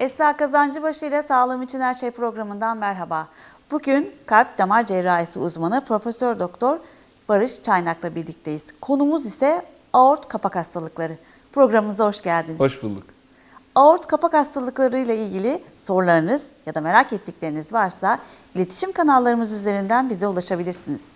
Esra Kazancıbaşı ile Sağlığım için Her Şey programından merhaba. Bugün kalp damar cerrahisi uzmanı Profesör Doktor Barış Çaynak'la birlikteyiz. Konumuz ise aort kapak hastalıkları. Programımıza hoş geldiniz. Hoş bulduk. Aort kapak hastalıkları ile ilgili sorularınız ya da merak ettikleriniz varsa iletişim kanallarımız üzerinden bize ulaşabilirsiniz.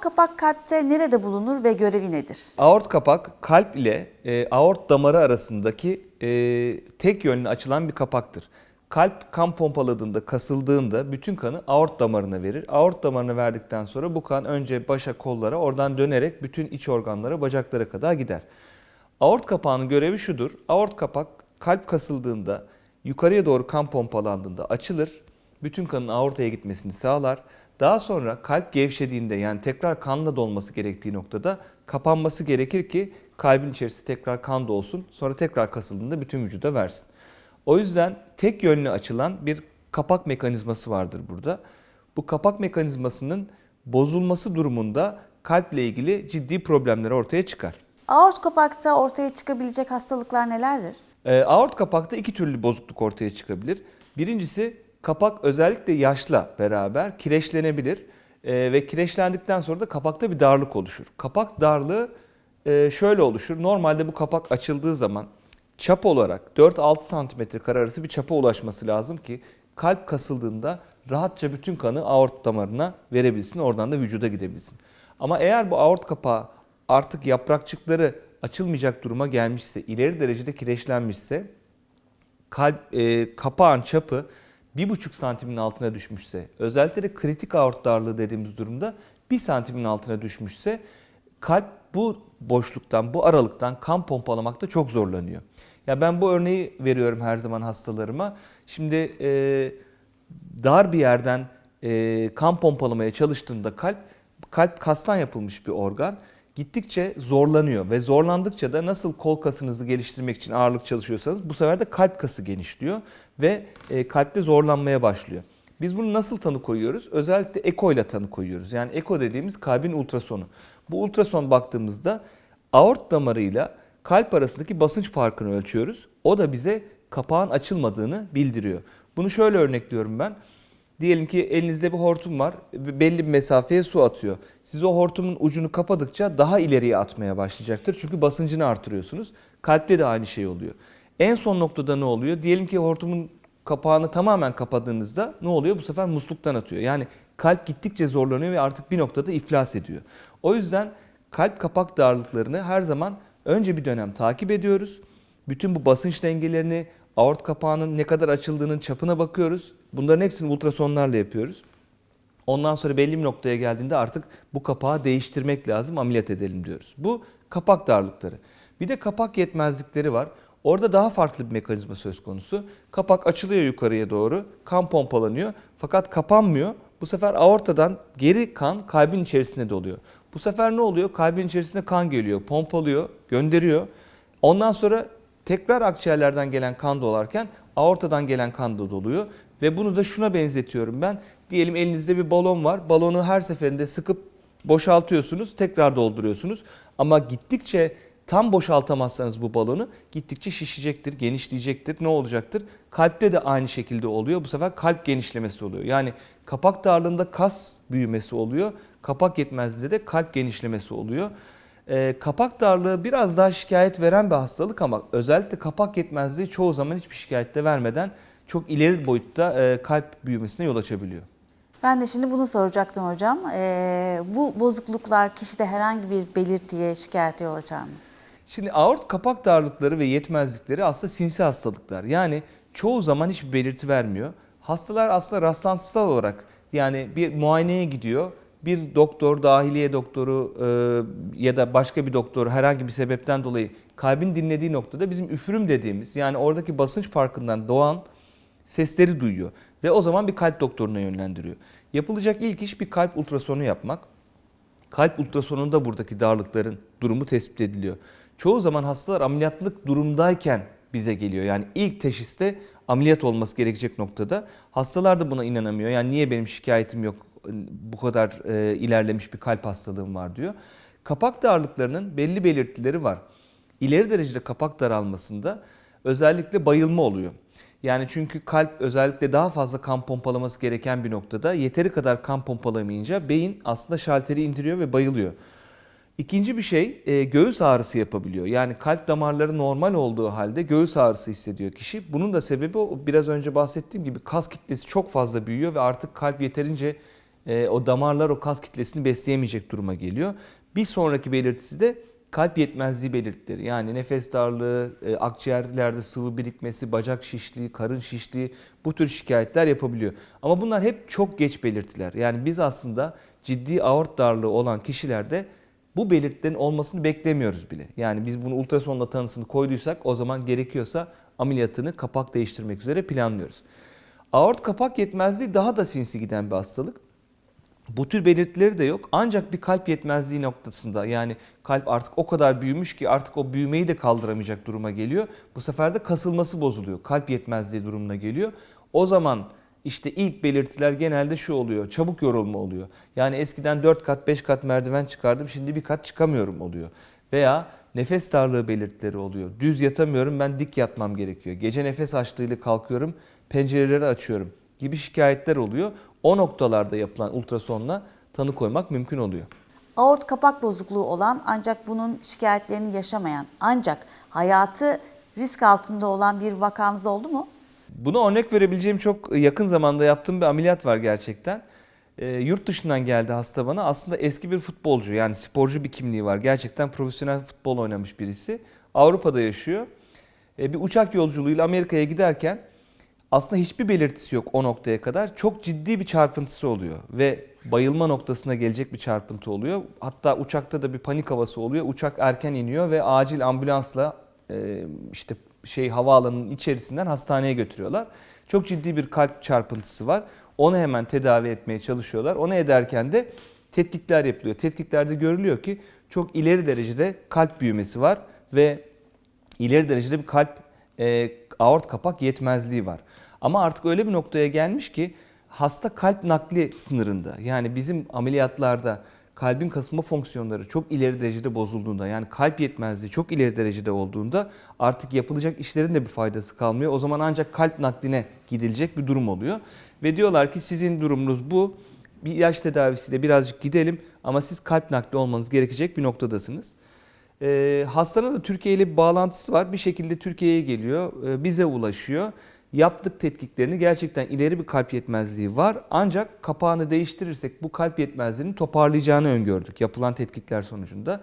Aort kapak kalpte nerede bulunur ve görevi nedir? Aort kapak kalp ile e, aort damarı arasındaki e, tek yönlü açılan bir kapaktır. Kalp kan pompaladığında, kasıldığında bütün kanı aort damarına verir. Aort damarına verdikten sonra bu kan önce başa, kollara, oradan dönerek bütün iç organlara, bacaklara kadar gider. Aort kapağının görevi şudur. Aort kapak kalp kasıldığında, yukarıya doğru kan pompalandığında açılır. Bütün kanın aortaya gitmesini sağlar. Daha sonra kalp gevşediğinde yani tekrar kanla dolması gerektiği noktada kapanması gerekir ki kalbin içerisi tekrar kan dolsun. Sonra tekrar kasıldığında bütün vücuda versin. O yüzden tek yönlü açılan bir kapak mekanizması vardır burada. Bu kapak mekanizmasının bozulması durumunda kalple ilgili ciddi problemler ortaya çıkar. Aort kapakta ortaya çıkabilecek hastalıklar nelerdir? E, aort kapakta iki türlü bozukluk ortaya çıkabilir. Birincisi kapak özellikle yaşla beraber kireçlenebilir E, ve kireçlendikten sonra da kapakta bir darlık oluşur. Kapak darlığı e, şöyle oluşur. Normalde bu kapak açıldığı zaman çap olarak 4-6 santimetre kare arası bir çapa ulaşması lazım ki kalp kasıldığında rahatça bütün kanı aort damarına verebilsin. Oradan da vücuda gidebilsin. Ama eğer bu aort kapağı artık yaprakçıkları açılmayacak duruma gelmişse, ileri derecede kireçlenmişse kalp e, kapağın çapı 1,5 santimin altına düşmüşse, özellikle de kritik aort darlığı dediğimiz durumda 1 santimin altına düşmüşse kalp bu boşluktan, bu aralıktan kan pompalamakta çok zorlanıyor. Ya ben bu örneği veriyorum her zaman hastalarıma. Şimdi e, dar bir yerden e, kan pompalamaya çalıştığında kalp, kalp kastan yapılmış bir organ gittikçe zorlanıyor ve zorlandıkça da nasıl kol kasınızı geliştirmek için ağırlık çalışıyorsanız bu sefer de kalp kası genişliyor ve e, kalpte zorlanmaya başlıyor. Biz bunu nasıl tanı koyuyoruz? Özellikle eko ile tanı koyuyoruz. Yani eko dediğimiz kalbin ultrasonu. Bu ultrason baktığımızda aort damarıyla kalp arasındaki basınç farkını ölçüyoruz. O da bize kapağın açılmadığını bildiriyor. Bunu şöyle örnekliyorum ben. Diyelim ki elinizde bir hortum var, belli bir mesafeye su atıyor. Siz o hortumun ucunu kapadıkça daha ileriye atmaya başlayacaktır. Çünkü basıncını artırıyorsunuz. Kalpte de aynı şey oluyor. En son noktada ne oluyor? Diyelim ki hortumun kapağını tamamen kapadığınızda ne oluyor? Bu sefer musluktan atıyor. Yani kalp gittikçe zorlanıyor ve artık bir noktada iflas ediyor. O yüzden kalp kapak darlıklarını her zaman önce bir dönem takip ediyoruz. Bütün bu basınç dengelerini, aort kapağının ne kadar açıldığının çapına bakıyoruz. Bunların hepsini ultrasonlarla yapıyoruz. Ondan sonra belli bir noktaya geldiğinde artık bu kapağı değiştirmek lazım, ameliyat edelim diyoruz. Bu kapak darlıkları. Bir de kapak yetmezlikleri var. Orada daha farklı bir mekanizma söz konusu. Kapak açılıyor yukarıya doğru, kan pompalanıyor fakat kapanmıyor. Bu sefer aortadan geri kan kalbin içerisine doluyor. Bu sefer ne oluyor? Kalbin içerisine kan geliyor, pompalıyor, gönderiyor. Ondan sonra tekrar akciğerlerden gelen kan dolarken aortadan gelen kan da doluyor. Ve bunu da şuna benzetiyorum ben. Diyelim elinizde bir balon var. Balonu her seferinde sıkıp boşaltıyorsunuz, tekrar dolduruyorsunuz. Ama gittikçe tam boşaltamazsanız bu balonu gittikçe şişecektir, genişleyecektir. Ne olacaktır? Kalpte de aynı şekilde oluyor. Bu sefer kalp genişlemesi oluyor. Yani kapak darlığında kas büyümesi oluyor. Kapak yetmezliğinde de kalp genişlemesi oluyor. E, kapak darlığı biraz daha şikayet veren bir hastalık ama özellikle kapak yetmezliği çoğu zaman hiçbir şikayette vermeden çok ileri boyutta e, kalp büyümesine yol açabiliyor. Ben de şimdi bunu soracaktım hocam. Ee, bu bozukluklar kişide herhangi bir belirtiye, şikayete yol açar mı? Şimdi aort kapak darlıkları ve yetmezlikleri aslında sinsi hastalıklar. Yani çoğu zaman hiçbir belirti vermiyor. Hastalar aslında rastlantısal olarak yani bir muayeneye gidiyor. Bir doktor, dahiliye doktoru e, ya da başka bir doktor herhangi bir sebepten dolayı kalbin dinlediği noktada bizim üfürüm dediğimiz yani oradaki basınç farkından doğan sesleri duyuyor ve o zaman bir kalp doktoruna yönlendiriyor. Yapılacak ilk iş bir kalp ultrasonu yapmak. Kalp ultrasonunda buradaki darlıkların durumu tespit ediliyor. Çoğu zaman hastalar ameliyatlık durumdayken bize geliyor. Yani ilk teşhiste ameliyat olması gerekecek noktada. Hastalar da buna inanamıyor. Yani niye benim şikayetim yok bu kadar e, ilerlemiş bir kalp hastalığım var diyor. Kapak darlıklarının belli belirtileri var. İleri derecede kapak daralmasında özellikle bayılma oluyor. Yani çünkü kalp özellikle daha fazla kan pompalaması gereken bir noktada yeteri kadar kan pompalamayınca beyin aslında şalteri indiriyor ve bayılıyor. İkinci bir şey e, göğüs ağrısı yapabiliyor. Yani kalp damarları normal olduğu halde göğüs ağrısı hissediyor kişi. Bunun da sebebi o biraz önce bahsettiğim gibi kas kitlesi çok fazla büyüyor ve artık kalp yeterince e, o damarlar o kas kitlesini besleyemeyecek duruma geliyor. Bir sonraki belirtisi de kalp yetmezliği belirtileri. Yani nefes darlığı, e, akciğerlerde sıvı birikmesi, bacak şişliği, karın şişliği bu tür şikayetler yapabiliyor. Ama bunlar hep çok geç belirtiler. Yani biz aslında ciddi aort darlığı olan kişilerde bu belirtilerin olmasını beklemiyoruz bile. Yani biz bunu ultrasonla tanısını koyduysak o zaman gerekiyorsa ameliyatını kapak değiştirmek üzere planlıyoruz. Aort kapak yetmezliği daha da sinsi giden bir hastalık. Bu tür belirtileri de yok. Ancak bir kalp yetmezliği noktasında yani kalp artık o kadar büyümüş ki artık o büyümeyi de kaldıramayacak duruma geliyor. Bu sefer de kasılması bozuluyor. Kalp yetmezliği durumuna geliyor. O zaman işte ilk belirtiler genelde şu oluyor. Çabuk yorulma oluyor. Yani eskiden 4 kat 5 kat merdiven çıkardım şimdi bir kat çıkamıyorum oluyor. Veya nefes darlığı belirtileri oluyor. Düz yatamıyorum ben dik yatmam gerekiyor. Gece nefes açlığıyla kalkıyorum pencereleri açıyorum gibi şikayetler oluyor. O noktalarda yapılan ultrasonla tanı koymak mümkün oluyor. Aort kapak bozukluğu olan ancak bunun şikayetlerini yaşamayan ancak hayatı risk altında olan bir vakanız oldu mu? Buna örnek verebileceğim çok yakın zamanda yaptığım bir ameliyat var gerçekten. E, yurt dışından geldi hasta bana. Aslında eski bir futbolcu yani sporcu bir kimliği var. Gerçekten profesyonel futbol oynamış birisi. Avrupa'da yaşıyor. E, bir uçak yolculuğuyla Amerika'ya giderken aslında hiçbir belirtisi yok o noktaya kadar. Çok ciddi bir çarpıntısı oluyor ve bayılma noktasına gelecek bir çarpıntı oluyor. Hatta uçakta da bir panik havası oluyor. Uçak erken iniyor ve acil ambulansla e, işte şey havaalanının içerisinden hastaneye götürüyorlar. Çok ciddi bir kalp çarpıntısı var. Onu hemen tedavi etmeye çalışıyorlar. Onu ederken de tetkikler yapılıyor. Tetkiklerde görülüyor ki çok ileri derecede kalp büyümesi var ve ileri derecede bir kalp e, aort kapak yetmezliği var. Ama artık öyle bir noktaya gelmiş ki hasta kalp nakli sınırında. Yani bizim ameliyatlarda kalbin kasılma fonksiyonları çok ileri derecede bozulduğunda yani kalp yetmezliği çok ileri derecede olduğunda artık yapılacak işlerin de bir faydası kalmıyor. O zaman ancak kalp nakline gidilecek bir durum oluyor. Ve diyorlar ki sizin durumunuz bu. Bir ilaç tedavisiyle birazcık gidelim ama siz kalp nakli olmanız gerekecek bir noktadasınız. Ee, hastanın da Türkiye ile bir bağlantısı var. Bir şekilde Türkiye'ye geliyor, e, bize ulaşıyor. Yaptık tetkiklerini gerçekten ileri bir kalp yetmezliği var. Ancak kapağını değiştirirsek bu kalp yetmezliğini toparlayacağını öngördük yapılan tetkikler sonucunda.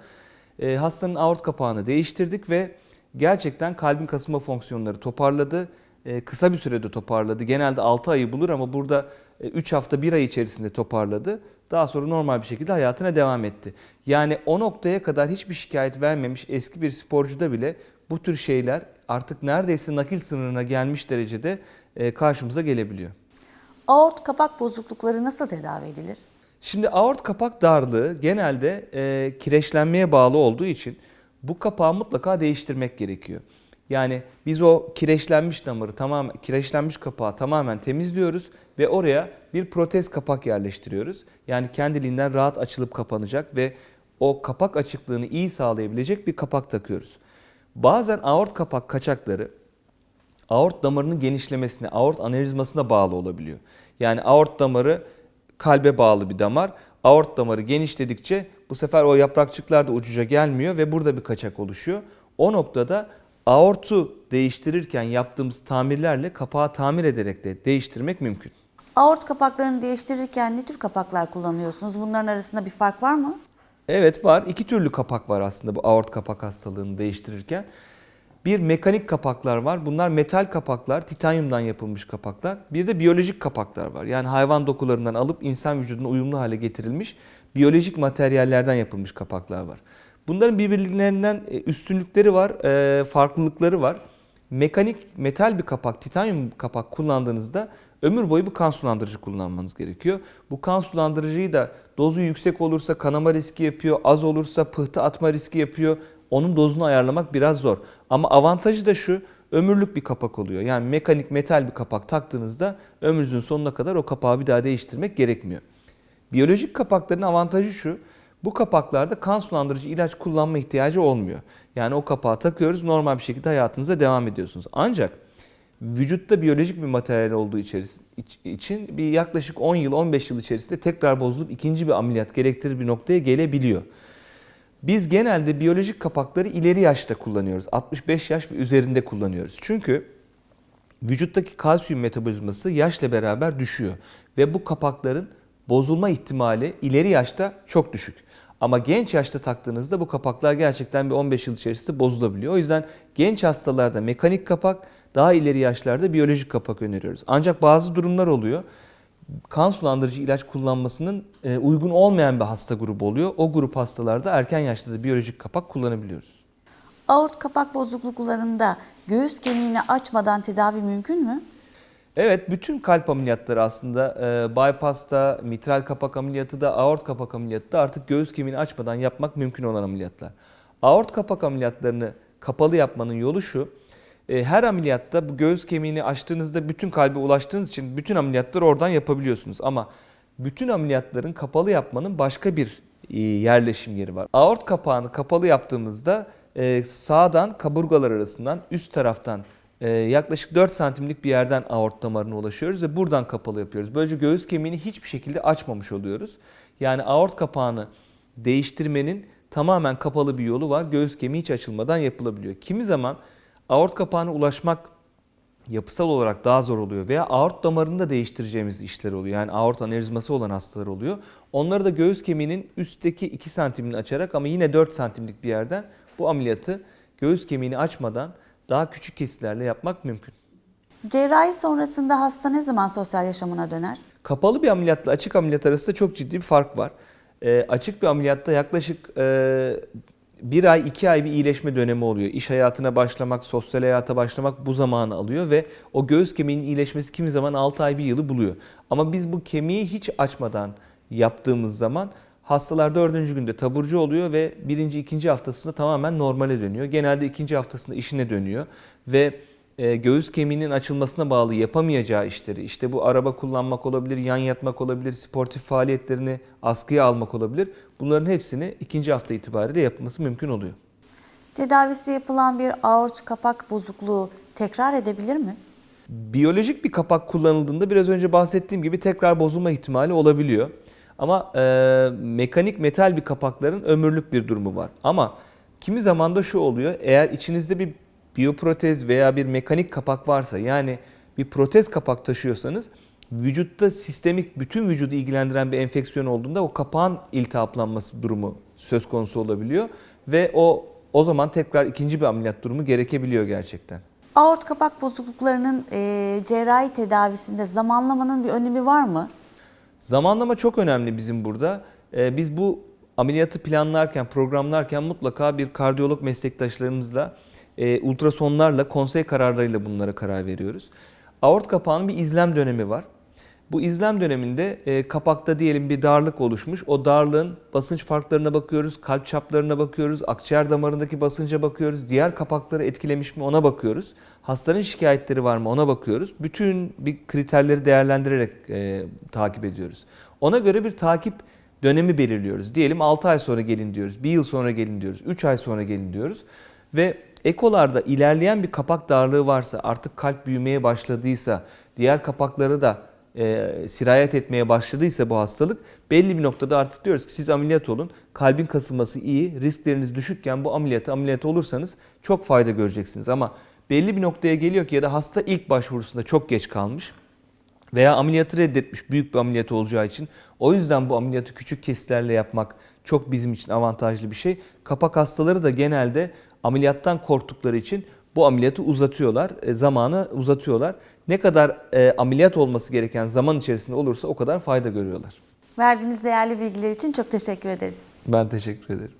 E, hastanın aort kapağını değiştirdik ve gerçekten kalbin kasılma fonksiyonları toparladı. E, kısa bir sürede toparladı. Genelde 6 ayı bulur ama burada 3 hafta 1 ay içerisinde toparladı. Daha sonra normal bir şekilde hayatına devam etti. Yani o noktaya kadar hiçbir şikayet vermemiş eski bir sporcuda bile bu tür şeyler artık neredeyse nakil sınırına gelmiş derecede e, karşımıza gelebiliyor. Aort kapak bozuklukları nasıl tedavi edilir? Şimdi aort kapak darlığı genelde e, kireçlenmeye bağlı olduğu için bu kapağı mutlaka değiştirmek gerekiyor. Yani biz o kireçlenmiş damarı tamamen kireçlenmiş kapağı tamamen temizliyoruz ve oraya bir protez kapak yerleştiriyoruz. Yani kendiliğinden rahat açılıp kapanacak ve o kapak açıklığını iyi sağlayabilecek bir kapak takıyoruz. Bazen aort kapak kaçakları aort damarının genişlemesine, aort anevrizmasına bağlı olabiliyor. Yani aort damarı kalbe bağlı bir damar. Aort damarı genişledikçe bu sefer o yaprakçıklar da ucuca gelmiyor ve burada bir kaçak oluşuyor. O noktada aortu değiştirirken yaptığımız tamirlerle kapağı tamir ederek de değiştirmek mümkün. Aort kapaklarını değiştirirken ne tür kapaklar kullanıyorsunuz? Bunların arasında bir fark var mı? Evet var. İki türlü kapak var aslında bu aort kapak hastalığını değiştirirken. Bir mekanik kapaklar var. Bunlar metal kapaklar, titanyumdan yapılmış kapaklar. Bir de biyolojik kapaklar var. Yani hayvan dokularından alıp insan vücuduna uyumlu hale getirilmiş biyolojik materyallerden yapılmış kapaklar var. Bunların birbirlerinden e, üstünlükleri var, e, farklılıkları var. Mekanik metal bir kapak, titanyum kapak kullandığınızda ömür boyu bir kan sulandırıcı kullanmanız gerekiyor. Bu kan sulandırıcıyı da dozu yüksek olursa kanama riski yapıyor, az olursa pıhtı atma riski yapıyor. Onun dozunu ayarlamak biraz zor. Ama avantajı da şu ömürlük bir kapak oluyor. Yani mekanik metal bir kapak taktığınızda ömrünüzün sonuna kadar o kapağı bir daha değiştirmek gerekmiyor. Biyolojik kapakların avantajı şu. Bu kapaklarda kan sulandırıcı ilaç kullanma ihtiyacı olmuyor. Yani o kapağı takıyoruz normal bir şekilde hayatınıza devam ediyorsunuz. Ancak vücutta biyolojik bir materyal olduğu için bir yaklaşık 10 yıl 15 yıl içerisinde tekrar bozulup ikinci bir ameliyat gerektirir bir noktaya gelebiliyor. Biz genelde biyolojik kapakları ileri yaşta kullanıyoruz. 65 yaş ve üzerinde kullanıyoruz. Çünkü vücuttaki kalsiyum metabolizması yaşla beraber düşüyor. Ve bu kapakların bozulma ihtimali ileri yaşta çok düşük. Ama genç yaşta taktığınızda bu kapaklar gerçekten bir 15 yıl içerisinde bozulabiliyor. O yüzden genç hastalarda mekanik kapak, daha ileri yaşlarda biyolojik kapak öneriyoruz. Ancak bazı durumlar oluyor. Kan sulandırıcı ilaç kullanmasının e, uygun olmayan bir hasta grubu oluyor. O grup hastalarda erken yaşta da biyolojik kapak kullanabiliyoruz. Aort kapak bozukluklarında göğüs kemiğini açmadan tedavi mümkün mü? Evet, bütün kalp ameliyatları aslında e, bypass'ta, mitral kapak ameliyatı da, aort kapak ameliyatı da artık göğüs kemiğini açmadan yapmak mümkün olan ameliyatlar. Aort kapak ameliyatlarını kapalı yapmanın yolu şu, e, her ameliyatta bu göğüs kemiğini açtığınızda bütün kalbe ulaştığınız için bütün ameliyatları oradan yapabiliyorsunuz. Ama bütün ameliyatların kapalı yapmanın başka bir e, yerleşim yeri var. Aort kapağını kapalı yaptığımızda e, sağdan kaburgalar arasından üst taraftan e, yaklaşık 4 santimlik bir yerden aort damarına ulaşıyoruz ve buradan kapalı yapıyoruz. Böylece göğüs kemiğini hiçbir şekilde açmamış oluyoruz. Yani aort kapağını değiştirmenin tamamen kapalı bir yolu var. Göğüs kemiği hiç açılmadan yapılabiliyor. Kimi zaman aort kapağına ulaşmak yapısal olarak daha zor oluyor veya aort damarını da değiştireceğimiz işler oluyor. Yani aort anevrizması olan hastalar oluyor. Onları da göğüs kemiğinin üstteki 2 santimini açarak ama yine 4 santimlik bir yerden bu ameliyatı göğüs kemiğini açmadan daha küçük kesitlerle yapmak mümkün. Cerrahi sonrasında hasta ne zaman sosyal yaşamına döner? Kapalı bir ameliyatla açık ameliyat arasında çok ciddi bir fark var. Ee, açık bir ameliyatta yaklaşık e, bir ay, iki ay bir iyileşme dönemi oluyor. İş hayatına başlamak, sosyal hayata başlamak bu zamanı alıyor ve o göğüs kemiğinin iyileşmesi kimi zaman 6 ay bir yılı buluyor. Ama biz bu kemiği hiç açmadan yaptığımız zaman hastalar dördüncü günde taburcu oluyor ve birinci, ikinci haftasında tamamen normale dönüyor. Genelde ikinci haftasında işine dönüyor ve e, göğüs kemiğinin açılmasına bağlı yapamayacağı işleri, işte bu araba kullanmak olabilir, yan yatmak olabilir, sportif faaliyetlerini askıya almak olabilir. Bunların hepsini ikinci hafta itibariyle yapılması mümkün oluyor. Tedavisi yapılan bir aort kapak bozukluğu tekrar edebilir mi? Biyolojik bir kapak kullanıldığında biraz önce bahsettiğim gibi tekrar bozulma ihtimali olabiliyor. Ama e, mekanik metal bir kapakların ömürlük bir durumu var. Ama kimi zaman da şu oluyor. Eğer içinizde bir biyoprotez veya bir mekanik kapak varsa yani bir protez kapak taşıyorsanız vücutta sistemik bütün vücudu ilgilendiren bir enfeksiyon olduğunda o kapağın iltihaplanması durumu söz konusu olabiliyor ve o o zaman tekrar ikinci bir ameliyat durumu gerekebiliyor gerçekten. Aort kapak bozukluklarının e, cerrahi tedavisinde zamanlamanın bir önemi var mı? Zamanlama çok önemli bizim burada. Ee, biz bu ameliyatı planlarken, programlarken mutlaka bir kardiyolog meslektaşlarımızla, e, ultrasonlarla, konsey kararlarıyla bunlara karar veriyoruz. Aort kapağının bir izlem dönemi var. Bu izlem döneminde e, kapakta diyelim bir darlık oluşmuş. O darlığın basınç farklarına bakıyoruz, kalp çaplarına bakıyoruz, akciğer damarındaki basınca bakıyoruz, diğer kapakları etkilemiş mi ona bakıyoruz. Hastanın şikayetleri var mı ona bakıyoruz. Bütün bir kriterleri değerlendirerek e, takip ediyoruz. Ona göre bir takip dönemi belirliyoruz. Diyelim 6 ay sonra gelin diyoruz, 1 yıl sonra gelin diyoruz, 3 ay sonra gelin diyoruz. Ve ekolarda ilerleyen bir kapak darlığı varsa, artık kalp büyümeye başladıysa, diğer kapakları da e, sirayet etmeye başladıysa bu hastalık belli bir noktada artık diyoruz ki siz ameliyat olun. Kalbin kasılması iyi, riskleriniz düşükken bu ameliyatı ameliyat olursanız çok fayda göreceksiniz. Ama belli bir noktaya geliyor ki ya da hasta ilk başvurusunda çok geç kalmış veya ameliyatı reddetmiş büyük bir ameliyat olacağı için. O yüzden bu ameliyatı küçük kesitlerle yapmak çok bizim için avantajlı bir şey. Kapak hastaları da genelde ameliyattan korktukları için bu ameliyatı uzatıyorlar, e, zamanı uzatıyorlar. Ne kadar e, ameliyat olması gereken zaman içerisinde olursa o kadar fayda görüyorlar. Verdiğiniz değerli bilgiler için çok teşekkür ederiz. Ben teşekkür ederim.